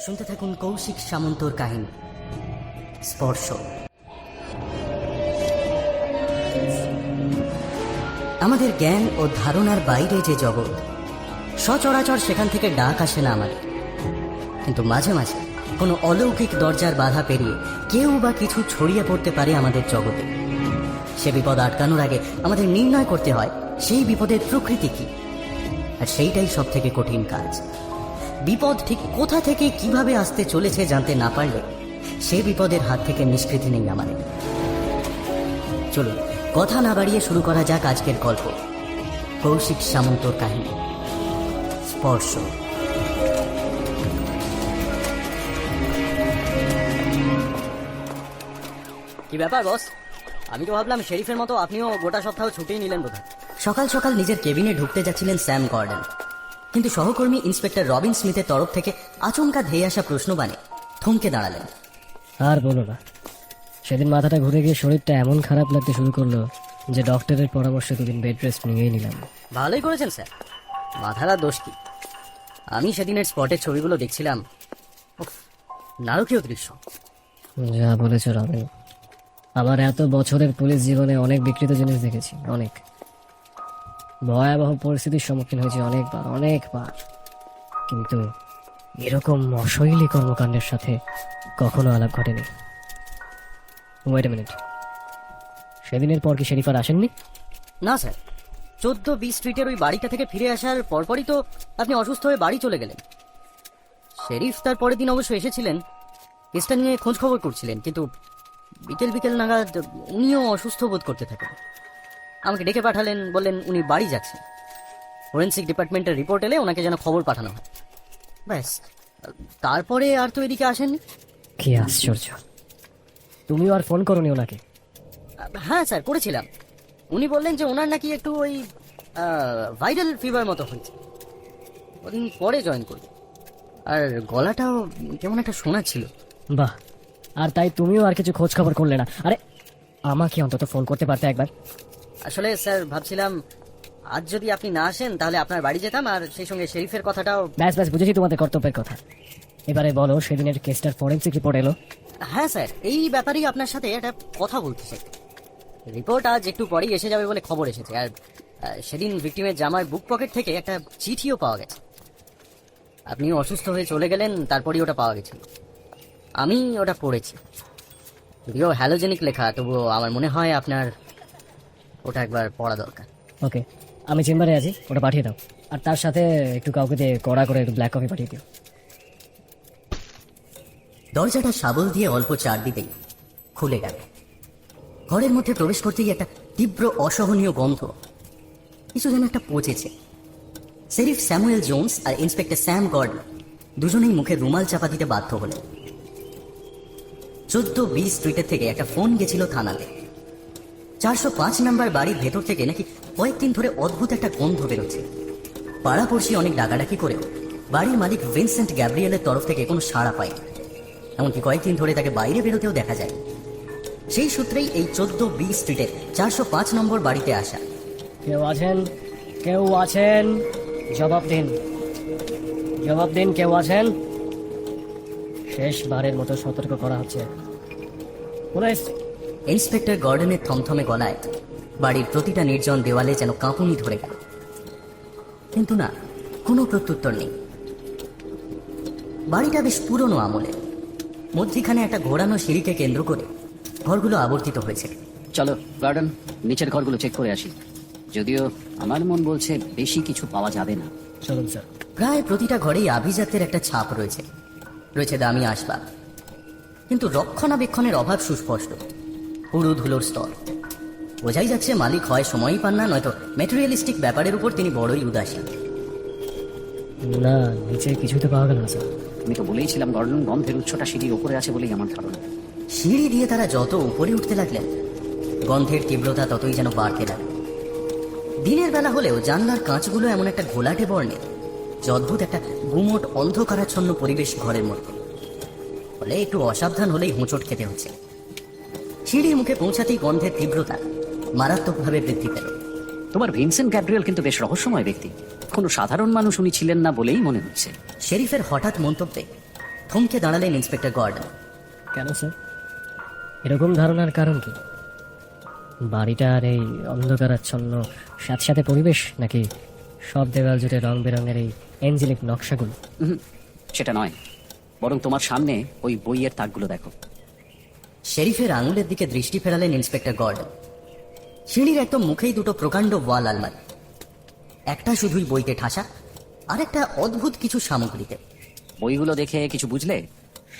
শুনতে থাকুন কৌশিক সামন্তর কাহিনী। স্পর্শ। আমাদের জ্ঞান ও ধারণার বাইরে যে জগৎ, সচরাচর সেখান থেকে ডাক আসে না আমাদের। কিন্তু মাঝে মাঝে কোনো অলৌকিক দরজার বাধা পেরিয়ে কেউ বা কিছু ছড়িয়ে পড়তে পারে আমাদের জগতে। সে বিপদ আটকানোর আগে আমাদের নির্ণয় করতে হয়, সেই বিপদের প্রকৃতি কি? আর সেইটাই সব থেকে কঠিন কাজ। বিপদ ঠিক কোথা থেকে কীভাবে আসতে চলেছে জানতে না পারলে সে বিপদের হাত থেকে নিষ্কৃতি নেই আমাদের চলুন কথা না বাড়িয়ে শুরু করা যাক আজকের গল্প। কৌশিক সামন্তর কাহিনী। স্পর্শ। কি ব্যাপার বস? আমি তো ভাবলাম শেরিফের মতো আপনিও গোটা সপ্তাহ ছুটিই নিলেন বোধহয়। সকাল সকাল নিজের কেবিনে ঢুকতে যাচ্ছিলেন স্যাম গর্ডেন। কিন্তু সহকর্মী ইন্সপেক্টর রবিন স্মিথের তরফ থেকে আচমকা ধেয়ে আসা প্রশ্ন বানে থমকে দাঁড়ালেন। আর বলো না। সেদিন মাথাটা ঘুরে গিয়ে শরীরটা এমন খারাপ লাগতে শুরু করল যে ডক্টরের পরামর্শে দুদিন বেড রেস্ট নিয়েই নিলাম। ভালোই করেছেন স্যার। মাথারা দোষ কি? আমি সেদিনের স্পটের ছবিগুলো দেখছিলাম। নারকীয় দৃশ্য। যা বলেছ রবিন। আমার এত বছরের পুলিশ জীবনে অনেক বিকৃত জিনিস দেখেছি অনেক। ভয়াবহ পরিস্থিতির সম্মুখীন হয়েছি অনেকবার অনেকবার। কিন্তু এরকম অশৈলী কর্মকাণ্ডের সাথে কখনো আলাপ ঘটেনি। ওয়েট মিনিট সেদিনের পর কি শেরিফার আসেননি? না, স্যার। চোদ্দ বি স্ট্রিটের ওই বাড়িটা থেকে ফিরে আসার পরপরই তো আপনি অসুস্থ হয়ে বাড়ি চলে গেলেন। শেরিফ তার পরের দিন অবশ্য এসেছিলেন। কেসটা নিয়ে খোঁজ খবর করছিলেন, কিন্তু বিকেল বিকেল নাগাদ উনিও অসুস্থ বোধ করতে থাকেন। আমাকে ডেকে পাঠালেন বললেন উনি বাড়ি যাচ্ছেন। ফরেন্সিক ডিপার্টমেন্টের রিপোর্ট এলে ওনাকে যেন খবর পাঠানো হয়। ব্যাস তারপরে আর তো এদিকে আসেননি। কি আশ্চর্য। তুমিও আর ফোন করনি ওনাকে? হ্যাঁ স্যার করেছিলাম। উনি বললেন যে ওনার নাকি একটু ওই ভাইরাল ফিভার মতো হয়েছে। ওদিন পরে জয়েন করবে। আর গলাটাও কেমন একটা শোনা ছিল। বাহ আর তাই তুমিও আর কিছু খোঁজ খবর করলে না। আরে আমাকে অন্তত ফোন করতে পারতে একবার। আসলে স্যার ভাবছিলাম আজ যদি আপনি না আসেন তাহলে আপনার বাড়ি যেতাম আর সেই সঙ্গে শেরিফের কথাটাও ব্যাস ব্যাস বুঝেছি তোমাদের কর্তব্যের কথা। এবারে বলো সেদিনের কেসটার ফরেন্সিক রিপোর্ট এলো? হ্যাঁ স্যার এই ব্যাপারেই আপনার সাথে একটা কথা বলতে চাই। রিপোর্ট আজ একটু পরেই এসে যাবে বলে খবর এসেছে আর সেদিন ভিক্টিমের জামার বুক পকেট থেকে একটা চিঠিও পাওয়া গেছে। আপনি অসুস্থ হয়ে চলে গেলেন তারপরেই ওটা পাওয়া গেছিল আমি ওটা পড়েছি। যদিও হ্যালোজেনিক লেখা তবুও আমার মনে হয় আপনার ওটা একবার পড়া দরকার। ওকে আমি চেম্বারে আছি ওটা পাঠিয়ে দাও। আর তার সাথে একটু কাউকে দিয়ে কড়া করে একটু ব্ল্যাক কফি পাঠিয়ে দিও। দরজাটা শাবল দিয়ে অল্প চার দিতেই খুলে গেল। ঘরের মধ্যে প্রবেশ করতেই একটা তীব্র অসহনীয় গন্ধ কিছু যেন একটা পচেছে। সেরিফ স্যামুয়েল জোন্স আর ইন্সপেক্টর স্যাম গর্ডন দুজনেই মুখে রুমাল চাপা দিতে বাধ্য হলেন। চোদ্দ বিশ স্ট্রিটের থেকে একটা ফোন গেছিল থানাতে। চারশো পাঁচ নাম্বার বাড়ির ভেতর থেকে নাকি কয়েকদিন ধরে অদ্ভুত একটা গন্ধ বেরোচ্ছে। পাড়াপড়শি অনেক ডাকাডাকি করেও বাড়ির মালিক ভিনসেন্ট গ্যাব্রিয়েলের তরফ থেকে কোনো সাড়া পায়নি। এমনকি কয়েকদিন ধরে তাকে বাইরে বেরোতেও দেখা যায় সেই সূত্রেই এই চোদ্দ বি স্ট্রিটের চারশো পাঁচ নম্বর বাড়িতে আসা। কেউ আছেন? কেউ আছেন? জবাব দিন। জবাব দিন, কেউ আছেন? শেষবারের মতো সতর্ক করা হচ্ছে। ইন্সপেক্টর গর্ডনের থমথমে গলায় বাড়ির প্রতিটা নির্জন দেওয়ালে যেন কাঁপুনি ধরে গেল। কিন্তু না কোনো প্রত্যুত্তর নেই। বাড়িটা বেশ পুরনো আমলে। মধ্যিখানে একটা ঘোরানো সিঁড়িকে কেন্দ্র করে ঘরগুলো আবর্তিত হয়েছে। চলো গার্ডেন নিচের ঘরগুলো চেক করে আসি। যদিও আমার মন বলছে বেশি কিছু পাওয়া যাবে না। চলুন স্যার। প্রায় প্রতিটা ঘরেই আভিজাতের একটা ছাপ রয়েছে। রয়েছে দামি আসবাব। কিন্তু রক্ষণাবেক্ষণের অভাব সুস্পষ্ট। পুরু ধুলোর স্তর। বোঝাই যাচ্ছে মালিক হয় সময়ই পান না নয়তো মেটেরিয়ালিস্টিক ব্যাপারের উপর তিনি বড়ই উদাসীন। না নিচে কিছুই তো পাওয়া গেল না স্যার। আমি তো বলেইছিলাম গর্ডন গন্ধের উচ্চটা সিঁড়ির উপরে আছে বলেই আমার ধারণা। সিঁড়ি দিয়ে তারা যত উপরে উঠতে লাগলেন গন্ধের তীব্রতা ততই যেন বাড়তে লাগল। দিনের বেলা হলেও জানলার কাঁচগুলো এমন একটা ঘোলাটে বর্ণের অদ্ভুত একটা গুমোট অন্ধকারাচ্ছন্ন পরিবেশ ঘরের মধ্যে। ফলে একটু অসাবধান হলেই হোঁচট খেতে হচ্ছে। সিঁড়ির মুখে পৌঁছাতেই গন্ধের তীব্রতা মারাত্মকভাবে বৃদ্ধি পেল। তোমার ভিনসেন্ট গ্যাব্রিয়েল কিন্তু বেশ রহস্যময় ব্যক্তি। কোনো সাধারণ মানুষ উনি ছিলেন না বলেই মনে হচ্ছে। শেরিফের হঠাৎ মন্তব্যে থমকে দাঁড়ালেন ইন্সপেক্টর গর্ডন। কেন স্যার? এরকম ধারণার কারণ কি? বাড়িটার এই অন্ধকারাচ্ছন্ন স্যাঁতস্যাঁতে পরিবেশ নাকি সব দেওয়াল জুড়ে রং বেরঙের এই এঞ্জেলিক নকশাগুলো? সেটা নয়। বরং তোমার সামনে ওই বইয়ের তাকগুলো দেখো। শেরিফের আঙুলের দিকে দৃষ্টি ফেরালেন ইন্সপেক্টর গর্ডন সিঁড়ির একদম মুখেই দুটো প্রকাণ্ড ওয়াল আলমারি। একটা শুধুই বইতে ঠাসা আর একটা অদ্ভুত কিছু সামগ্রীতে। বইগুলো দেখে কিছু বুঝলে?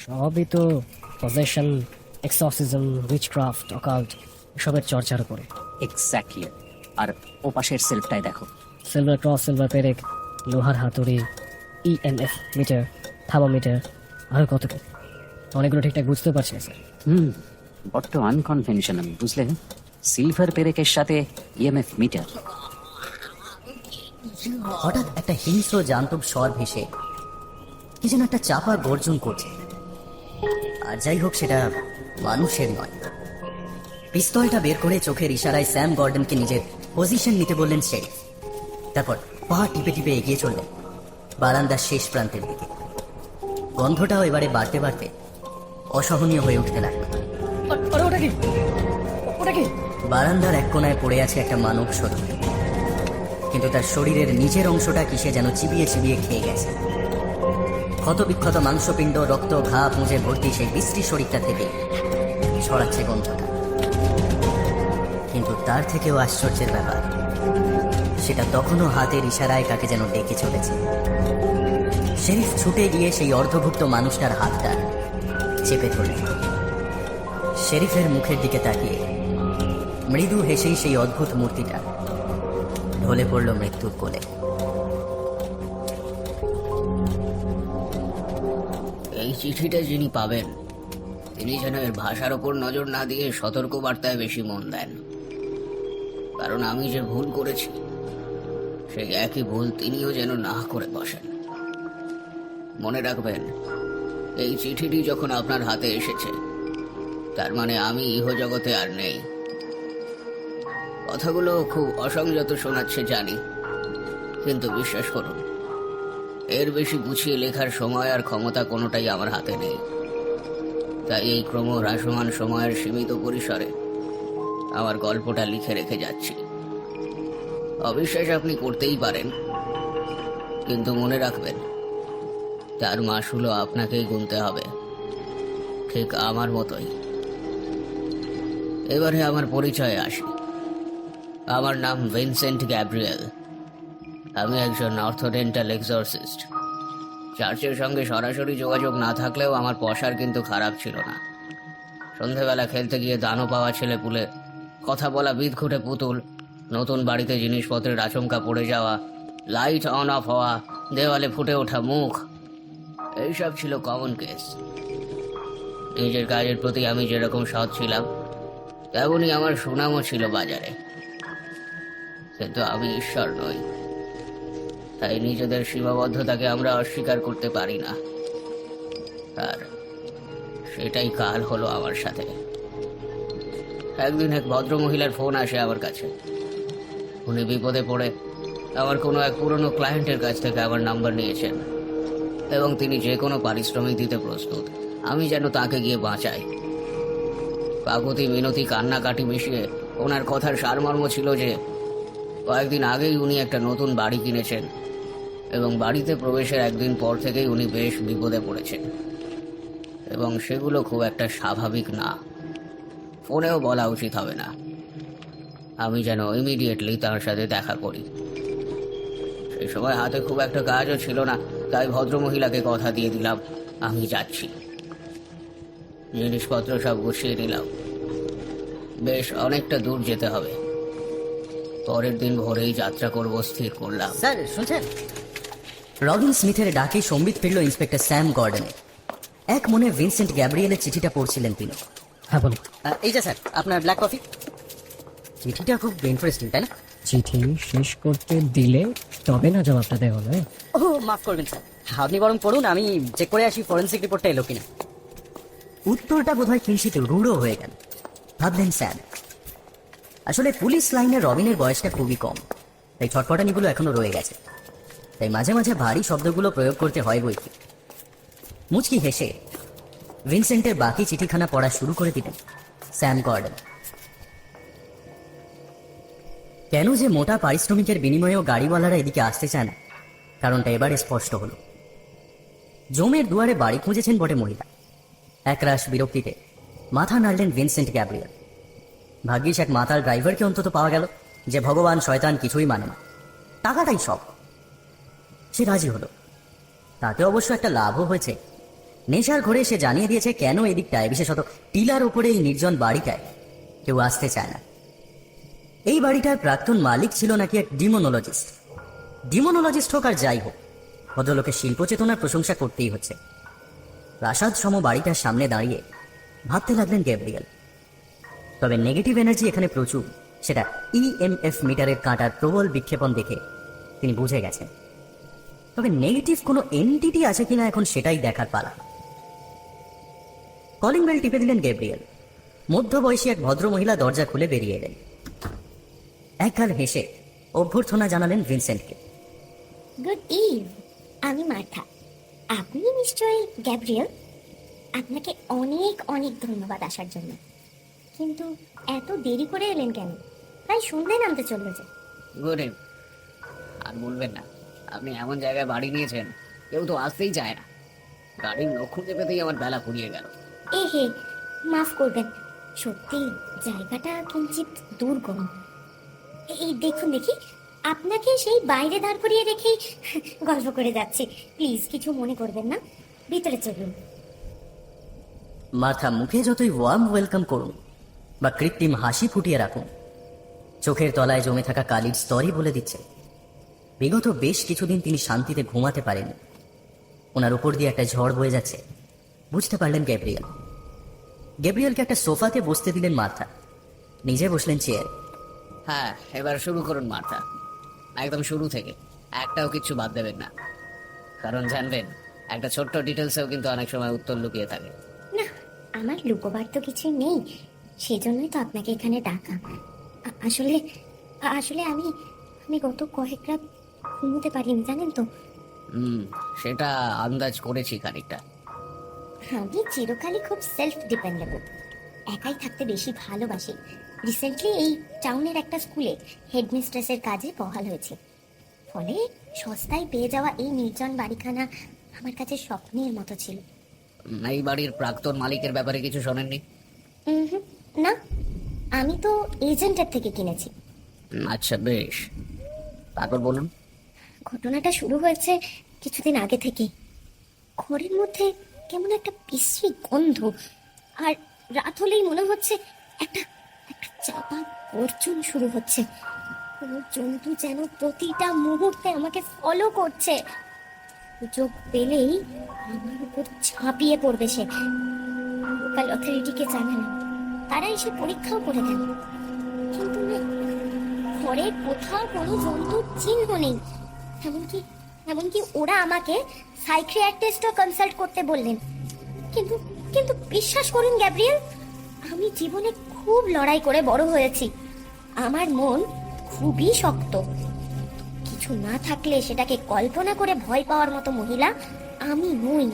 সবই তো পজেশন এক্সসিজম উইচক্রাফট অকাল্ট এসবের চর্চার উপরে। এক্স্যাক্টলি আর ও পাশের সেলফটাই দেখো। সিলভার ক্রস সিলভার পেরেক লোহার হাতুড়ি E ইএমএফ মিটার থার্মোমিটার আরও কত কি অনেকগুলো ঠিকঠাক বুঝতে পারছি না স্যার। হুম বড্ড আনকনভেনশনাল বুঝলে? সিলভার পেরেকের সাথে E ইএমএফ মিটার হঠাৎ একটা হিংস্র জান্তব স্বর ভেসে, কি যেন একটা চাপা গর্জন করছে। আর যাই হোক, সেটা মানুষের নয়। পিস্তলটা বের করে চোখের ইশারায় স্যাম গর্ডনকে নিজের পজিশন নিতে বললেন সে। তারপর পা টিপে টিপে এগিয়ে চললেন বারান্দার শেষ প্রান্তের দিকে। গন্ধটাও এবারে বাড়তে বাড়তে অসহনীয় হয়ে উঠতে লাগল। ওটা কি? ওটা কি? বারান্দার এক কোনায় পড়ে আছে একটা মানব শরীর কিন্তু তার শরীরের নিচের অংশটা কিসে যেন চিবিয়ে চিবিয়ে খেয়ে গেছে। ক্ষতবিক্ষত মাংসপিণ্ড রক্ত ঘা পুঁজে ভর্তি সেই বিশ্রী শরীরটা থেকে ছড়াচ্ছে গন্ধটা। কিন্তু তার থেকেও আশ্চর্যের ব্যাপার সেটা তখনও হাতের ইশারায় কাকে যেন ডেকে চলেছে। শেরিফ ছুটে গিয়ে সেই অর্ধভুক্ত মানুষটার হাতটা চেপে ধরলেন। শেরিফের মুখের দিকে তাকিয়ে মৃদু হেসেই সেই অদ্ভুত মূর্তিটা ঢলে পড়ল মৃত্যুর কোলে এই চিঠিটা যিনি পাবেন, তিনি যেন এর ভাষার ওপর নজর না দিয়ে সতর্ক বার্তায় বেশি মন দেন। কারণ আমি যে ভুল করেছি, সেই একই ভুল তিনিও যেন না করে বসেন। মনে রাখবেন এই চিঠিটি যখন আপনার হাতে এসেছে, তার মানে আমি ইহজগতে আর নেই। কথাগুলো খুব অসংযত শোনাচ্ছে, জানি। কিন্তু বিশ্বাস করুন, এর বেশি গুছিয়ে লেখার সময় আর ক্ষমতা কোনোটাই আমার হাতে নেই। তাই এই ক্রম হ্রাসমান সময়ের সীমিত পরিসরে আমার গল্পটা লিখে রেখে যাচ্ছি। অবিশ্বাস আপনি করতেই পারেন, কিন্তু মনে রাখবেন তার মাসুলও আপনাকেই গুনতে হবে। ঠিক আমার মতোই। এবারে আমার পরিচয়ে আসি। আমার নাম ভিনসেন্ট গ্যাব্রিয়েল। আমি একজন অর্থোডেন্টাল এক্সরসিস্ট। চার্চের সঙ্গে সরাসরি যোগাযোগ না থাকলেও আমার পশার কিন্তু খারাপ ছিল না। সন্ধেবেলা খেলতে গিয়ে দানও পাওয়া ছেলে পুলে কথা বলা বিদঘুটে পুতুল, নতুন বাড়িতে জিনিসপত্রের আচমকা পড়ে যাওয়া, লাইট অন অফ হওয়া, দেওয়ালে ফুটে ওঠা মুখ এইসব ছিল কমন কেস নিজের কাজের প্রতি আমি যেরকম সৎ ছিলাম, তেমনই আমার সুনামও ছিল বাজারে। কিন্তু আমি ঈশ্বর নই। তাই নিজেদের সীমাবদ্ধতাকে আমরা অস্বীকার করতে পারি না। আর সেটাই কাল হলো আমার সাথে। একদিন এক ভদ্রমহিলার ফোন আসে আমার কাছে। উনি বিপদে পড়ে আমার কোনো এক পুরনো ক্লায়েন্টের কাছ থেকে আমার নাম্বার নিয়েছেন। এবং তিনি যে কোনো পারিশ্রমিক দিতে প্রস্তুত। আমি যেন তাকে গিয়ে বাঁচাই। কাকুতি মিনতি কান্নাকাটি মিশিয়ে ওনার কথার সারমর্ম ছিল যে, কয়েকদিন আগেই উনি একটা নতুন বাড়ি কিনেছেন এবং বাড়িতে প্রবেশের একদিন পর থেকেই উনি বেশ বিপদে পড়েছেন। এবং সেগুলো খুব একটা স্বাভাবিক না। ফোনেও বলা উচিত হবে না। আমি যেন ইমিডিয়েটলি তার সাথে দেখা করি। সেই সময় হাতে খুব একটা কাজও ছিল না। তাই ভদ্রমহিলাকে কথা দিয়ে দিলাম আমি যাচ্ছি। জিনিসপত্র সব গুছিয়ে নিলাম। বেশ অনেকটা দূর যেতে হবে। পরের দিন ভোরেই যাত্রা করব স্থির করলাম। স্যার শুনছেন? রবিন স্মিথের ডাকে সম্বিত ফিরল ইন্সপেক্টর স্যাম গর্ডনে। এক মনে ভিনসেন্ট গ্যাব্রিয়েলের চিঠিটা পড়ছিলেন তিনি। হ্যাঁ বলুন। এই যে স্যার আপনার ব্ল্যাক কফি? চিঠিটা খুব ইন্টারেস্টিং তাই না? চিঠি শেষ করতে দিলে তবে না জবাবটা দেওয়া নয় ও মাফ করবেন স্যার। আপনি বরং পড়ুন আমি চেক করে আসি ফরেন্সিক রিপোর্টটা এলো কিনা। উত্তরটা বোধহয় কিঞ্চিত রূঢ় হয়ে গেল। ভাবলেন স্যার আসলে পুলিশ লাইনে রবিনের বয়সটা খুবই কম। তাই ছটফটানিগুলো এখনও রয়ে গেছে। তাই মাঝে মাঝে ভারী শব্দগুলো প্রয়োগ করতে হয় বই কি। মুচকি হেসে ভিনসেন্টের বাকি চিঠিখানা পড়া শুরু করে দিলেন স্যাম গর্ডন। কেন যে মোটা পারিশ্রমিকের বিনিময়েও গাড়িওয়ালারা এদিকে আসতে চায় না? কারণটা এবারে স্পষ্ট হলো। জমের দুয়ারে বাড়ি খুঁজেছেন বটে মহিলা। একরাশ বিরক্তিতে মাথা নাড়লেন ভিনসেন্ট গ্যাব্রিয়েল। ভাগ্যিস এক মাতাল ড্রাইভারকে অন্তত পাওয়া গেল, যে ভগবান শয়তান কিছুই মানে না। টাকাটাই সব। সে রাজি হলো। তাতে অবশ্য একটা লাভও হয়েছে। নেশার ঘরে সে জানিয়ে দিয়েছে কেন এদিকটায়, বিশেষত টিলার ওপরে এই নির্জন বাড়িটায় কেউ আসতে চায় না। এই বাড়িটার প্রাক্তন মালিক ছিল নাকি এক ডিমোনোলজিস্ট। ডিমোনোলজিস্ট হোক আর যাই হোক, ভদ্রলোকের শিল্প চেতনার প্রশংসা করতেই হচ্ছে। প্রাসাদ সম বাড়িটার সামনে দাঁড়িয়ে ভাবতে লাগলেন গ্যাব্রিয়েল। তবে নেগেটিভ এনার্জি এখানে প্রচুর, সেটা ইএমএফ মিটারের কাঁটার প্রবল বিক্ষেপণ দেখে তিনি বুঝে গেছেন। তবে নেগেটিভ কোনো এনটিটি আছে কিনা এখন সেটাই দেখার পালা। কলিং বেল টিপে দিলেন গ্যাব্রিয়েল। মধ্যবয়সী এক ভদ্র মহিলা দরজা খুলে বেরিয়ে এলেন। একগাল হেসে অভ্যর্থনা জানালেন ভিনসেন্টকে। গুড ইভ আমি মার্থা। আপনি নিশ্চয়ই গ্যাব্রিয়েল? আপনাকে অনেক অনেক ধন্যবাদ আসার জন্য। কিন্তু এত দেরি করে এলেন কেন? প্রায় সন্ধ্যে নামতে চলল যে। গুড আর বলবেন না আপনি এমন জায়গায় বাড়ি নিয়েছেন কেউ তো আসতেই চায় না। গাড়ির লোক খুঁজে পেতেই আমার বেলা ফুরিয়ে গেল। এ হে মাফ করবেন সত্যি জায়গাটা কিঞ্চিত দুর্গম। এই দেখুন দেখি, আপনাকে সেই বাইরে দাঁড় করিয়ে গল্প করে যাচ্ছি। প্লিজ, কিছু মনে করবেন না। ভিতরে চলুন। মাথা মুখে যতই ওয়ার্ম ওয়েলকাম করুন, বা কৃত্রিম হাসি ফুটিয়ে রাখুন, চোখের তলায় জমে থাকা কালির স্তরই বলে দিচ্ছে বিগত বেশ কিছুদিন তিনি শান্তিতে ঘুমাতে পারেন ওনার উপর দিয়ে একটা ঝড় বয়ে যাচ্ছে। বুঝতে পারলেন গ্যাব্রিয়েল। গ্যাব্রিয়েলকে একটা সোফাতে বসতে দিলেন মাথা। নিজে বসলেন চেয়ার হ্যাঁ এবার শুরু করুন মার্থা একদম শুরু থেকে। একটাও কিচ্ছু বাদ দেবেন না। কারণ জানবেন একটা ছোট্ট ডিটেলসেও কিন্তু অনেক সময় উত্তর লুকিয়ে থাকে। না আমার লুকোবার তো কিছু নেই। সেজন্যই তো আপনাকে এখানে ডাকা। আসলে আসলে আমি আমি গত কয়েক রাত ঘুমোতে পারিনি জানেন তো? হুম সেটা আন্দাজ করেছি খানিকটা। আমি চিরকালই খুব সেলফ ডিপেন্ডেবল একাই থাকতে বেশি ভালোবাসি। রিসেন্টলি এই টাউনের একটা স্কুলে হেডমিস্ট্রেসের কাজে বহাল হয়েছে। ফলে সস্তায় পেয়ে যাওয়া এই নির্জন বাড়িখানা আমার কাছে স্বপ্নের মতো ছিল। এই বাড়ির প্রাক্তন মালিকের ব্যাপারে কিছু শোনেননি? না। আমি তো এজেন্টের থেকে কিনেছি। আচ্ছা বেশ। তারপর বলুন। ঘটনাটা শুরু হয়েছে কিছুদিন আগে থেকে ঘরের মধ্যে কেমন একটা বিশ্রী গন্ধ। আর রাত হলেই মনে হচ্ছে একটা চাপা গর্জন শুরু হচ্ছে। জন্তু যেন প্রতিটা মুহূর্তে আমাকে ফলো করছে। সুযোগ পেলেই আমার উপর ঝাঁপিয়ে পড়বে সে। লোকাল অথরিটিকে জানালাম। তারা এসে পরীক্ষাও করে দেন। কিন্তু ঘরে কোথাও কোনো জন্তুর চিহ্ন নেই। এমনকি এমনকি ওরা আমাকে সাইক্রিয়াটিস্টও কনসাল্ট করতে বললেন। কিন্তু কিন্তু বিশ্বাস করুন গ্যাব্রিয়েল আমি জীবনে খুব লড়াই করে বড় হয়েছি। আমার মন খুবই শক্ত। কিছু না থাকলে সেটাকে কল্পনা করে ভয় পাওয়ার মতো মহিলা আমি নই।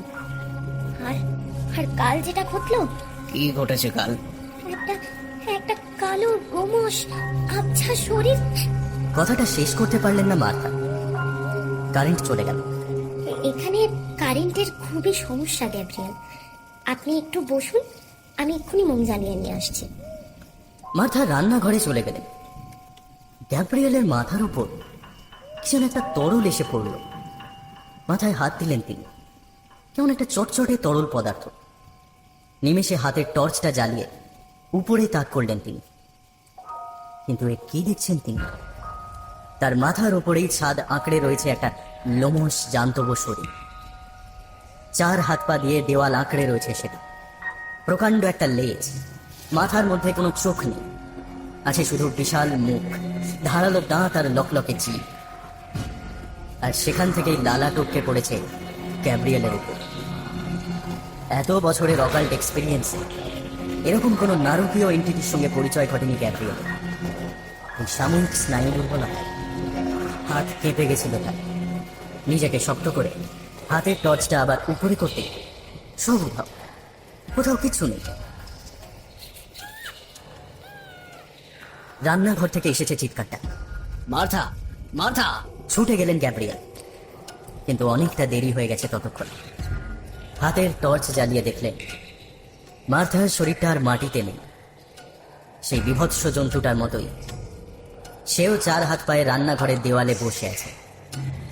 আর আর কাল যেটা ঘটলো? কি ঘটেছে কাল? একটা একটা কালো গোমস আবছা শরীর। কথাটা শেষ করতে পারলেন না মার্থা। কারেন্ট চলে গেল। এখানে কারেন্টের খুবই সমস্যা গ্যাব্রিয়েল। আপনি একটু বসুন আমি এক্ষুনি মোম জ্বালিয়ে নিয়ে আসছি। মার্থা রান্নাঘরে চলে গেলেন। গ্যাব্রিয়েলের মাথার উপর কি যেন একটা তরল এসে পড়ল। মাথায় হাত দিলেন তিনি। কেমন একটা চটচটে তরল পদার্থ। নিমেষে হাতের টর্চটা জ্বালিয়ে উপরে তাক করলেন তিনি। কিন্তু এ কি দেখছেন তিনি? তার মাথার উপরেই ছাদ আঁকড়ে রয়েছে একটা লোমস জান্তব শরীর। চার হাত পা দিয়ে দেওয়াল আঁকড়ে রয়েছে সেটা। প্রকাণ্ড একটা লেজ। মাথার মধ্যে কোনো চোখ নেই। আছে শুধু বিশাল মুখ, ধারালো দাঁত আর লকলকে চিপ আর সেখান থেকেই লালা টপকে পড়েছে ক্যাব্রিয়েলের উপর। এত বছরের অকাল্ট এক্সপিরিয়েন্সে এরকম কোনো নারকীয় এন্টিটির সঙ্গে পরিচয় ঘটেনি ক্যাব্রিয়েলের এই সাময়িক স্নায়ু দুর্বলতায় হাত কেঁপে গেছিল তার। নিজেকে শক্ত করে হাতের টর্চটা আবার উপরে করতে সব কোথাও কিছু নেই। রান্নাঘর থেকে এসেছে চিৎকারটা। Martha Martha! ছুটে গেলেন গ্যাব্রিয়েল। কিন্তু অনেকটা দেরি হয়ে গেছে ততক্ষণ। হাতের টর্চ জ্বালিয়ে দেখলেন, মার্থার শরীরটা আর মাটিতে নেই। সেই বিভৎস জন্তুটার মতোই। সেও চার হাত পায়ে রান্নাঘরের দেওয়ালে বসে আছে।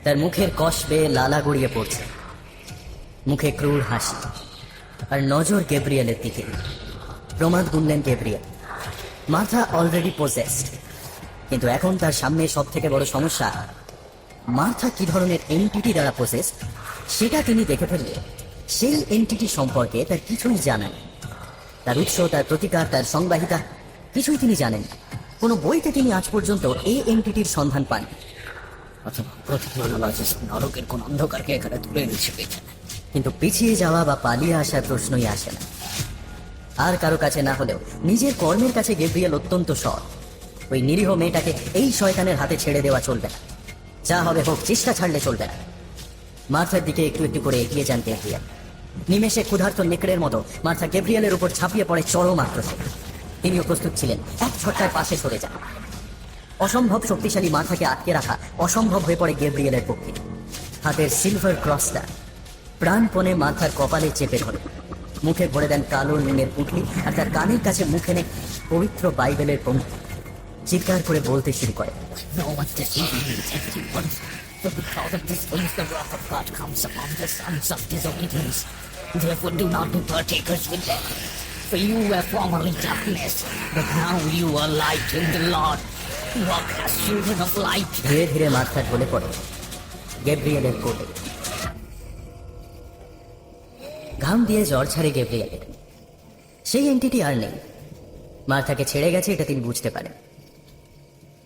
তার মুখের কষ বেয়ে লালা গড়িয়ে পড়ছে। মুখে ক্রূর হাসি। আর নজর গেব্রিয়েলের দিকে। প্রমাদ গুনলেন গেব্রিয়েল মাথা অলরেডি পজেসড কিন্তু এখন তার সামনে সব থেকে বড় সমস্যা মার্থা কি ধরনের এনটিটি দ্বারা প্রসেস সেটা তিনি দেখে ফেললে। সেই এনটিটি সম্পর্কে তার কিছুই জানেন তার উৎস, তার প্রতিকার, তার সংবাহিতা কিছুই তিনি জানেন কোনো বইতে তিনি আজ পর্যন্ত এই এনটিটির সন্ধান পান নরকের কোন অন্ধকারকে এখানে তুলে এনেছে। কিন্তু পিছিয়ে যাওয়া বা পালিয়ে আসার প্রশ্নই আসে না। আর কারও কাছে না হলেও নিজের কর্মের কাছে গেব্রিয়েল অত্যন্ত সৎ। ওই নিরীহ মেয়েটাকে এই শয়তানের হাতে ছেড়ে দেওয়া চলবে না। যা হবে হোক, চেষ্টা ছাড়লে চলবে না। মার্থার দিকে একটু একটু করে এগিয়ে যান গেব্রিয়েল। নিমেষে ক্ষুধার্ত নেকড়ের মতো মার্থা গেব্রিয়েলের উপর ছাপিয়ে পড়ে চরম আক্রোশে তিনিও প্রস্তুত ছিলেন, এক ছটকায় পাশে সরে যান। অসম্ভব শক্তিশালী মাথাকে আটকে রাখা অসম্ভব হয়ে পড়ে গেব্রিয়েলের পক্ষে হাতের সিলভার ক্রসটা প্রাণপণে মাথার কপালে চেপে ধরে। মুখে ভরে দেন কালো নুনের পুঁটলি আর তার কানের কাছে মুখে নে পবিত্র বাইবেলের পঙ্ক্তি চিৎকার করে বলতে শুরু করে because of this upon the sons of disobedience. Therefore do not be partakers with them. For you were formerly darkness, but now you are light in the Lord. Walk as children of light. ধীরে ধীরে মাথা ঢলে পড়ে গেব্রিয়েলের কোলে ঘাম দিয়ে জ্বর ছাড়ে গেব্রিয়েলের সেই এন্টিটি আর নেই। মাথাকে ছেড়ে গেছে এটা তিনি বুঝতে পারেন।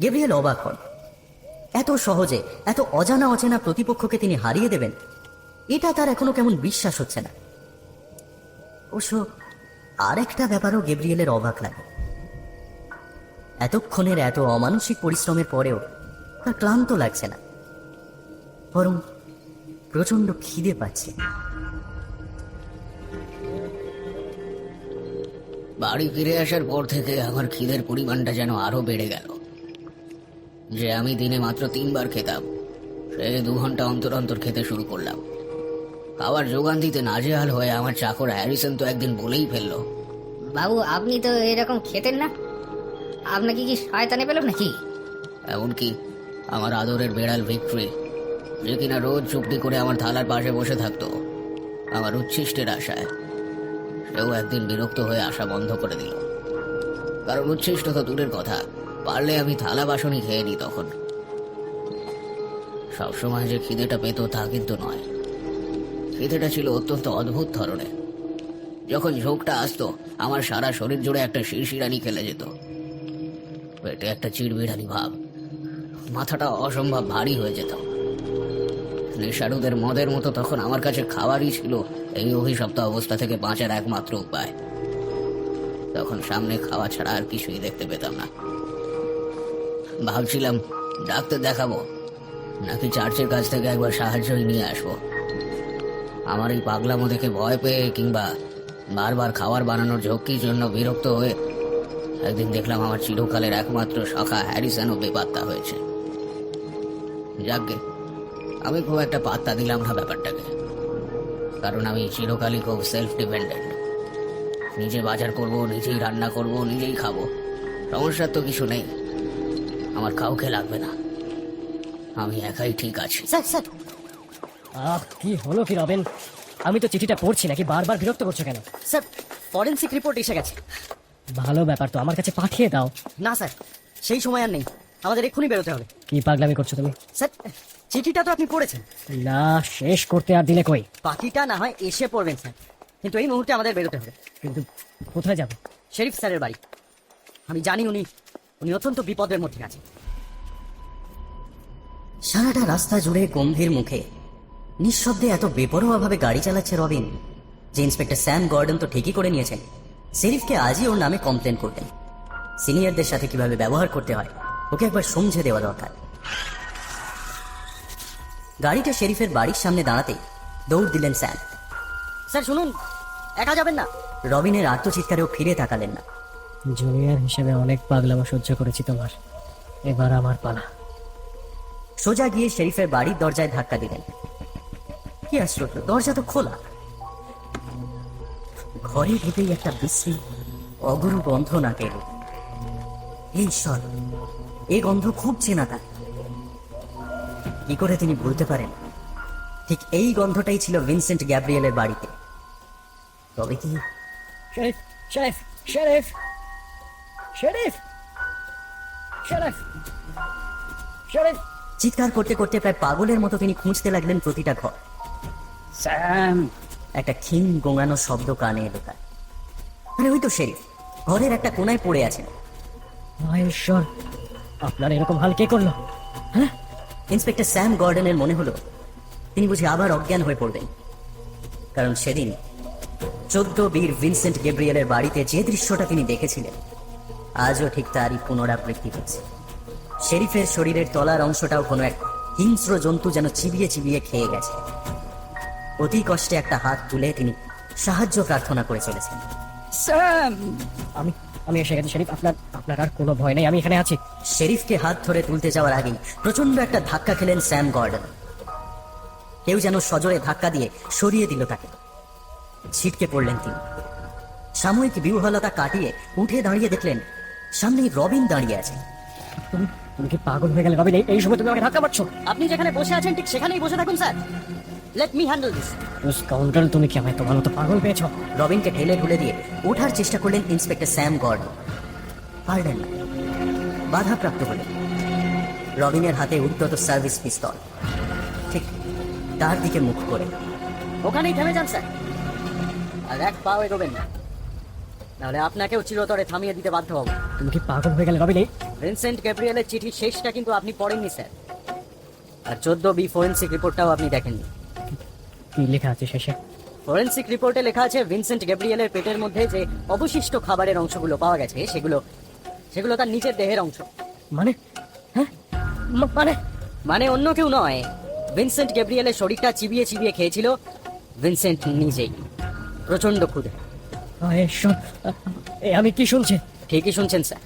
গেব্রিয়েল অবাক হন। এত সহজে, এত অজানা অচেনা প্রতিপক্ষকে তিনি হারিয়ে দেবেন, এটা তার এখনও কেমন বিশ্বাস হচ্ছে না। অবশ্য আরেকটা ব্যাপারও গেব্রিয়েলের অবাক লাগে। এতক্ষণের এত অমানসিক পরিশ্রমের পরেও তার ক্লান্ত লাগছে না। বরং প্রচণ্ড খিদে পাচ্ছে। বাড়ি ফিরে আসার পর থেকে আমার খিদের পরিমাণটা যেন আরও বেড়ে গেল। যে আমি দিনে মাত্র তিনবার খেতাম সে দু ঘণ্টা অন্তর অন্তর খেতে শুরু করলাম। খাবার যোগান দিতে নাজেহাল হয়ে আমার চাকর হ্যারিসন তো একদিন বলেই ফেলল বাবু আপনি তো এরকম খেতেন না। আপনাকে কি শয়তানে পেলাম নাকি? এমনকি আমার আদরের বেড়াল ভিক্টরি যে কিনা রোজ চুপটি করে আমার থালার পাশে বসে থাকতো আমার উচ্ছিষ্টের আশায়। সেও একদিন বিরক্ত হয়ে আসা বন্ধ করে দিল। কারণ উচ্ছিষ্ট তো দূরের কথা, পারলে আমি থালা বাসনই খেয়ে নিই তখন। সবসময় যে খিদেটা পেত তা কিন্তু নয়। খিদেটা ছিল অত্যন্ত অদ্ভুত ধরনের। যখন ঝোঁকটা আসতো, আমার সারা শরীর জুড়ে একটা শিরশিরানি খেলে যেত। পেটে একটা চিড়বিড়ানি ভাব, মাথাটা অসম্ভব ভারী হয়ে যেত। নেশারুদের মদের মতো তখন আমার কাছে খাবারই ছিল এই অভিশপ্ত অবস্থা থেকে বাঁচার একমাত্র উপায়। তখন সামনে খাওয়া ছাড়া আর কিছুই দেখতে পেতাম না। ভাবছিলাম, ডাক্তার দেখাবো, নাকি চার্চের কাছ থেকে একবার সাহায্যই নিয়ে আসব। আমার এই পাগলামো দেখে ভয় পেয়ে কিংবা বারবার খাবার বানানোর ঝক্কির জন্য বিরক্ত হয়ে একদিন দেখলাম আমার চিরকালের একমাত্র সখা হ্যারিসনও বেপাত্তা হয়েছে। যাকগে আমি খুব একটা পাত্তা দিলাম না ব্যাপারটাকে। কারণ আমি চিরকালই খুব সেলফ ডিপেন্ডেন্ট নিজে বাজার করব নিজেই রান্না করব নিজেই খাব। সমস্যার তো কিছু নেই। আমার কাউকে লাগবে না। আমি একাই ঠিক আছি। Sir sir. আহ কি হলো কি রবেন? আমি তো চিঠিটা পড়ছি নাকি? বারবার বিরক্ত করছ কেন? স্যার ফরেন্সিক রিপোর্ট এসে গেছে। ভালো ব্যাপার তো আমার কাছে পাঠিয়ে দাও। না স্যার সেই সময় আর নেই। আমাদের এক্ষুনি বেরোতে হবে। কি পাগলামি করছ তুমি? স্যার চিঠিটা তো আপনি পড়েছেন। না শেষ করতে আর দিলে কই? বাকিটা না হয় এসে পড়বেন স্যার। কিন্তু এই মুহূর্তে আমাদের বেরোতে হবে। কিন্তু কোথায় যাব? শেরিফ স্যারের বাড়ি। আমি জানি উনি উনি অত্যন্ত বিপদের মধ্যে আছেন। সারাটা রাস্তা জুড়ে গম্ভীর মুখে। নিঃশব্দে এত বেপরোয়াভাবে গাড়ি চালাচ্ছে রবিন যে ইন্সপেক্টর স্যাম গর্ডন তো ঠিকই করে নিয়েছেন। শেরিফকে আজই ওর নামে কমপ্লেন করতেন সিনিয়রদের সাথে কীভাবে ব্যবহার করতে হয় ওকে একবার সমঝে দেওয়া দরকার। গাড়িটা শেরিফের বাড়ির সামনে দাঁড়াতেই দৌড় দিলেন স্যাম স্যার শুনুন একা যাবেন না। রবিনের আত্মচিৎকারেও ফিরে তাকালেন না। জুনিয়র হিসেবে অনেক পাগলামো সহ্য করেছি তোমার। এবার আমার পালা। সোজা গিয়ে শেরিফের বাড়ির দরজায় ধাক্কা দিলেন। কি আশ্চর্য দরজা তো খোলা। ঘরে ঢুকেই একটা বিশ্রী অগুরু গন্ধ নাকে এলো। এই ঈশ্বর এই গন্ধ খুব চেনা তার। কি করে তিনি ভুলতে পারেন? ঠিক এই গন্ধটাই ছিল ভিনসেন্ট গ্যাব্রিয়েলের বাড়িতে। তবে কি? শরীফ শরীফ শরীফ! শরীফ! শরীফ! শরীফ! চিৎকার করতে করতে প্রায় পাগলের মতো তিনি খুঁজতে লাগলেন প্রতিটা ঘর। স্যাম! একটা ক্ষীণ গোঙানো শব্দ কানে এলো তার। মানে ওই তো শেরিফ। ঘরের একটা কোনায় পড়ে আছেন। ঈশ্বর আপনার এরকম হাল কে করল? হ্যাঁ? ইন্সপেক্টর স্যাম গর্ডনের মনে হলো তিনি বুঝি আবার অজ্ঞান হয়ে পড়বেন। কারণ সেদিন চোদ্দ বীর ভিনসেন্ট গেব্রিয়েলের বাড়িতে যে দৃশ্যটা তিনি দেখেছিলেন আজও ঠিক তারই পুনরাবৃত্তি হচ্ছে শেরিফের শরীরের তলার অংশটাও কোনো এক হিংস্র জন্তু যেন চিবিয়ে চিবিয়ে খেয়ে গেছে। অতি কষ্টে একটা হাত তুলে তিনি সাহায্য প্রার্থনা করে চলেছেন। স্যাম! আমি আমি এসে গেছি শরীফ। আপনার আপনার আর কোনো ভয় নেই আমি এখানে আছি। শেরিফকে হাত ধরে তুলতে যাওয়ার আগেই প্রচণ্ড একটা ধাক্কা খেলেন স্যাম গর্ডন। কেউ যেন সজোরে ধাক্কা দিয়ে সরিয়ে দিল তাকে। ছিটকে পড়লেন তিনি। সাময়িক বিহ্বলতা কাটিয়ে উঠে দাঁড়িয়ে দেখলেন সামনেই রবিন দাঁড়িয়ে আছে। তুমি তুমি কি পাগল হয়ে গেলে রবিন? এই- এই সময় তুমি আমাকে ধাক্কা মারছো? আপনি যেখানে বসে আছেন ঠিক সেখানেই বসে থাকুন sir. Let me handle this counter তুমি কি আমায় তোমার মতো পাগল পেয়েছ? রবিনকে ঠেলে ঠুলে দিয়ে ওঠার চেষ্টা করলেন ইন্সপেক্টর স্যাম গর্ডন। পারলেন না বাধাপ্রাপ্ত হলেন। রবিনের হাতে উদ্যত সার্ভিস পিস্তল। ঠিক তার দিকে মুখ করে। ওখানেই থেমে যান স্যার। আর এক পাও এগোবেন না। নাহলে আপনাকেও চিরতরে থামিয়ে দিতে বাধ্য হব। তুমি কি পাগল হয়ে গেলে রবিন ভিনসেন্ট গ্যাব্রিয়েলের চিঠি শেষটা কিন্তু আপনি পড়েননি স্যার। আর চোদ্দ বি ফরেন্সিক রিপোর্টটাও আপনি দেখেননি। কি লেখা আছে শেষে? ফরেন্সিক রিপোর্টে লেখা আছে ভিনসেন্ট গ্যাব্রিয়েলের পেটের মধ্যে যে অবশিষ্ট খাবারের অংশগুলো পাওয়া গেছে সেগুলো সেগুলো তার নিচের দেহের অংশ। মানে? হ্যাঁ? মানে? মানে অন্য কেউ নয়। ভিনসেন্ট গ্যাব্রিয়েলের শরীরটা চিবিয়ে চিবিয়ে খেয়েছিল ভিনসেন্ট নিজেই। প্রচণ্ড এ আমি কি শুনছি? ঠিকই শুনছেন স্যার।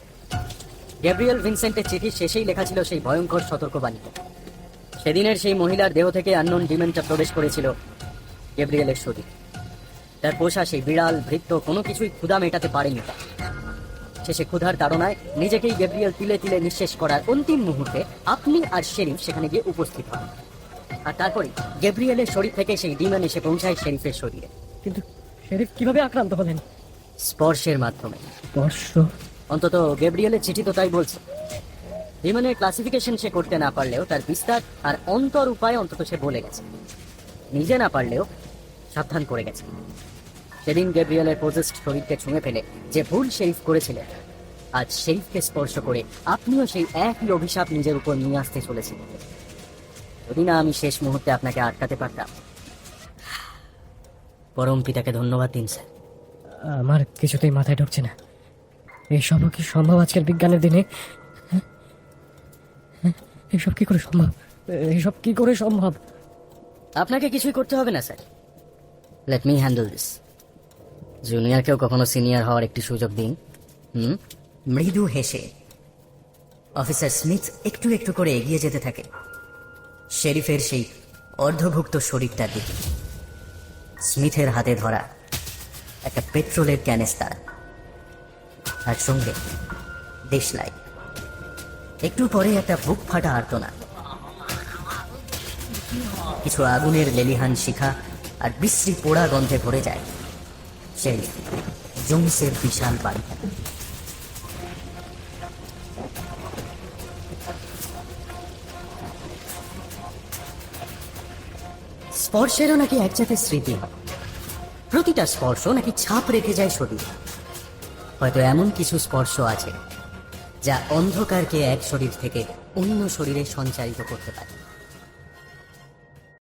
গ্যাব্রিয়েল ভিনসেন্টের চিঠির শেষেই লেখা ছিল সেই ভয়ঙ্কর সতর্কবাণী। সেদিনের সেই মহিলার দেহ থেকে আননোন ডিমেন্টটা প্রবেশ করেছিল গ্যাব্রিয়েলের শরীর। তার পোষা সেই বিড়াল ভৃত্য কোনো কিছুই ক্ষুধা মেটাতে পারেনি শেষে ক্ষুধার তাড়নায় নিজেকেই গ্যাব্রিয়েল তিলে তিলে নিঃশেষ করার অন্তিম মুহূর্তে আপনি আর শেরিফ সেখানে গিয়ে উপস্থিত হন। আর তারপরে গ্যাব্রিয়েলের শরীর থেকে সেই ডিমেন এসে পৌঁছায় শেরিফের শরীরে। কিন্তু শেরিফ কীভাবে আক্রান্ত হলেন? স্পর্শের মাধ্যমে। স্পর্শ? অন্তত গেব্রিয়েলের চিঠি তো তাই বলছে। বিমানের ক্লাসিফিকেশন সে করতে না পারলেও তার বিস্তার আর অন্তর উপায় অন্তত সে বলে গেছে। নিজে না পারলেও সাবধান করে গেছে। সেদিন গেব্রিয়েলের প্রজেস্ট শরীরকে ছুঁয়ে ফেলে যে ভুল শেরিফ করেছিলেন আজ শেরিফকে স্পর্শ করে আপনিও সেই একই অভিশাপ নিজের উপর নিয়ে আসতে চলেছিলেন যদি না আমি শেষ মুহূর্তে আপনাকে আটকাতে পারতাম। পরম পিতাকে ধন্যবাদ দিন স্যার। আমার কিছুতেই মাথায় ঢুকছে না। এইসব কি সম্ভব আজকের বিজ্ঞানের দিনে? হ্যাঁ? হ্যাঁ? এইসব কি করে সম্ভব? এইসব কি করে সম্ভব? আপনাকে কিছুই করতে হবে না sir. Let me handle this জুনিয়রকেও কখনো সিনিয়র হওয়ার একটি সুযোগ দিন। হুম? মৃদু হেসে। অফিসার স্মিথ একটু একটু করে এগিয়ে যেতে থাকে। শেরিফের সেই অর্ধভুক্ত শরীরটার দিকে। স্মিথের হাতে ধরা একটা পেট্রোলের ক্যানেস্তার আর সঙ্গে দেশলাই একটু পরে একটা বুক ফাটা আর্তনা কিছু আগুনের লেলিহান শিখা আর বিশ্রী পোড়া গন্ধে ভরে যায়। সেই জমসের বিশাল বাড়িটা স্পর্শেরও নাকি এক জাতের স্মৃতি। প্রতিটা স্পর্শ নাকি ছাপ রেখে যায় শরীর। হয়তো এমন কিছু স্পর্শ আছে, যা অন্ধকারকে এক শরীর থেকে অন্য শরীরে সঞ্চারিত করতে পারে।